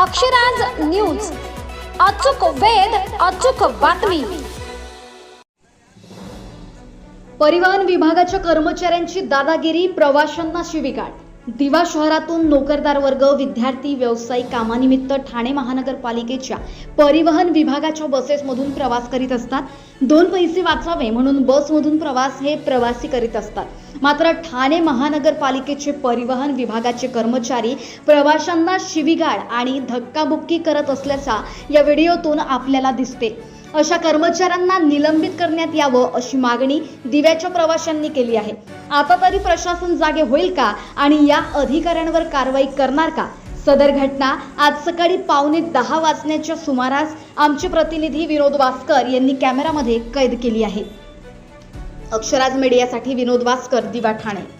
Akshraj news. अचूक वेध अचूक बातमी. परिवहन विभागाच्या कर्मचाऱ्यांची दादागिरी प्रवाशांना शिवीगाळ. दिवा शहरातून नोकरदार वर्ग विद्यार्थी व्यावसायिक कामानिमित्त ठाणे महानगरपालिकेच्या परिवहन विभागाच्या बसेसमधून प्रवास करीत असतात. दोन पैसे वाचावे म्हणून बसमधून प्रवास हे प्रवासी करीत असतात. मात्र ठाणे महानगरपालिकेचे परिवहन विभागाचे कर्मचारी प्रवाशांना शिवीगाळ आणि धक्काबुक्की करत असल्याचा या व्हिडिओतून आपल्याला दिसते. अशा कर्मचाऱ्यांना निलंबित करण्यात यावं अशी मागणी दिव्याच्या प्रवाशांनी केली आहे. आता तरी प्रशासन जागे होईल का आणि या अधिकाऱ्यांवर कारवाई करणार का? सदर घटना आज सकाळी पावणे दहा वाजण्याच्या सुमारास आमचे प्रतिनिधी विनोद वास्कर यांनी कॅमेरामध्ये कैद केली आहे. अक्षराज मीडियासाठी विनोद वास्कर दिवा ठाणे.